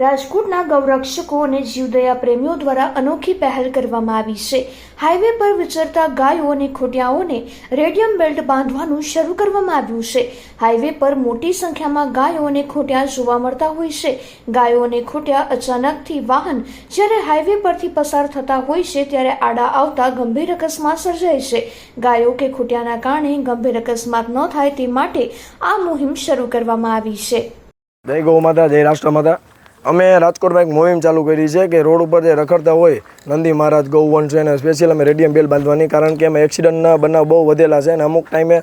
રાજકોટના ગૌરક્ષકો અને જીવદયા પ્રેમીઓ દ્વારા અનોખી પહેલ કરવામાં આવી છે. હાઈવે પર વિચરતા ગાયો અને ખોટિયાઓને રેડિયમ બેલ્ટ બાંધવાનું શરૂ કરવામાં આવ્યું છે. હાઈવે પર મોટી સંખ્યામાં ગાયો અને ખોટિયા જોવા મળતા હોય છે. ગાયો અને ખોટિયા અચાનકથી વાહન જ્યારે હાઈવે પરથી પસાર થતા હોય છે ત્યારે આડા આવતા ગંભીર અકસ્માત સર્જાય છે. ગાયો કે ખોટિયાના કારણે ગંભીર અકસ્માત ન થાય તે માટે આ મુહિમ શરૂ કરવામાં આવી છે. જય ગૌ માતા, જય રાષ્ટ્ર માતા. અમે રાજકોટમાં એક મોહિમ ચાલુ કરી છે કે રોડ ઉપર જે રખડતા હોય, નંદી મહારાજ, ગૌવંશ છે અને સ્પેશિયલ અમે રેડિયમ બેલ બાંધવાની. કારણ કે અમે એક્સિડન્ટના બનાવ બહુ વધેલા છે અને અમુક ટાઈમે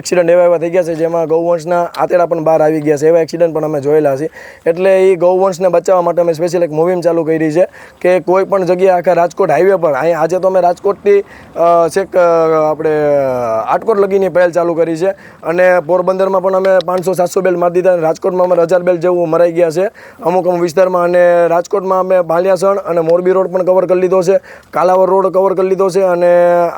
એક્સિડન્ટ એવા એવા થઈ ગયા છે જેમાં ગૌવંશના આતેડા પણ બહાર આવી ગયા છે. એવા એક્સિડન્ટ પણ અમે જોયેલા છે. એટલે એ ગૌવંશને બચાવવા માટે અમે સ્પેશિયલ એક મોહિમ ચાલુ કરી છે કે કોઈ પણ જગ્યાએ આખા રાજકોટ હાઈવે પર અહીંયા આજે તો અમે રાજકોટથી છેક આપણે આટકોટ લગીની પહેલ ચાલુ કરી છે. અને પોરબંદરમાં પણ અમે પાંચસો સાતસો બેલ મારી દીધા અને રાજકોટમાં અમારે હજાર બેલ જેવું મરાઈ ગયા છે. અમુક અમુક વિસ્તારમાં અને રાજકોટમાં અમે ભાલિયાસણ અને મોરબી રોડ પણ કવર કરી લીધો છે. કાલાવર રોડ કવર કરી લીધો છે અને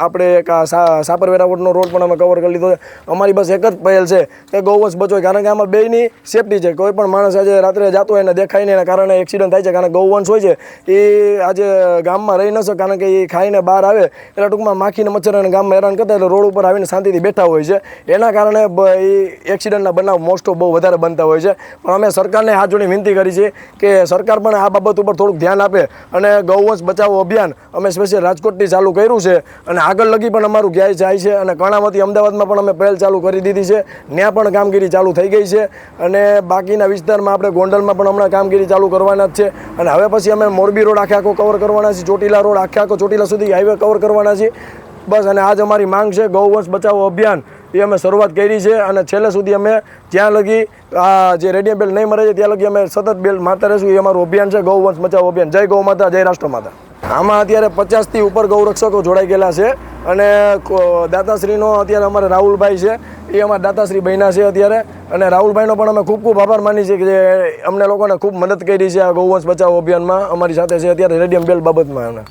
આપણે એક આ સા- સાપરવેરા રોડનો રોડ પણ અમે કવર કરી લીધો છે. અમારી બસ એક જ પહેલ છે કે ગૌવંશ બચો કારણ કે આમાં બેની સેફટી છે. કોઈ પણ માણસ આજે રાત્રે જતો હોય ને દેખાય નહીં, એના કારણે એક્સિડન્ટ થાય છે. કારણ કે ગૌવંશ હોય છે, એ આજે ગામમાં રહી ન શકે. કારણ કે એ ખાઈને બહાર આવે એટલે ટૂંકમાં માખીને મચ્છર અને ગામમાં હેરાન કરતા એટલે રોડ ઉપર આવીને શાંતિથી બેઠા હોય છે. એના કારણે એ એક્સિડન્ટના બનાવ મોસ્ટ ઓફ બહુ વધારે બનતા હોય છે. પણ અમે સરકારને હાથ જોડી વિનંતી કરી છે કે સરકાર પણ આ બાબત ઉપર થોડુંક ધ્યાન આપે અને ગૌવંશ બચાવો અભિયાન અમે સ્પેશિયલ રાજકોટથી ચાલુ કર્યું છે અને આગળ લગી પણ અમારું ક્યાંય જાય છે અને કર્ણાવતી અમદાવાદમાં પણ અમે પહેલ ચાલુ કરી દીધી છે. ત્યાં પણ કામગીરી ચાલુ થઈ ગઈ છે અને બાકીના વિસ્તારમાં આપણે ગોંડલમાં પણ હમણાં કામગીરી ચાલુ કરવાના જ છે અને હવે પછી અમે મોરબી રોડ આખે આખો કવર કરવાના છીએ, ચોટીલા રોડ આખે આખો ચોટીલા સુધી હાઈવે કવર કરવાના છીએ. બસ અને આજ અમારી માંગ છે ગૌવંશ બચાવો અભિયાન એ અમે શરૂઆત કરી છે અને છેલ્લે સુધી અમે જ્યાં લગી આ જે રેડિયમ બેલ નહીં મરે છે, ત્યાં લગી અમે સતત બેલ મારતા રહીશું. એ અમારું અભિયાન છે ગૌવંશ મચાવ અભિયાન. જય ગૌ માતા, જય રાષ્ટ્ર માતા. આમાં અત્યારે પચાસથી ઉપર ગૌરક્ષકો જોડાઈ ગયેલા છે અને દાતાશ્રીનો અત્યારે અમારે રાહુલભાઈ છે, એ અમારા દાતાશ્રી બહેના છે અત્યારે. અને રાહુલભાઈનો પણ અમે ખૂબ ખૂબ આભાર માની છીએ કે જે અમને લોકોને ખૂબ મદદ કરી છે આ ગૌવંશ બચાવ અભિયાનમાં અમારી સાથે છે અત્યારે રેડિયમ બેલ બાબતમાં. અને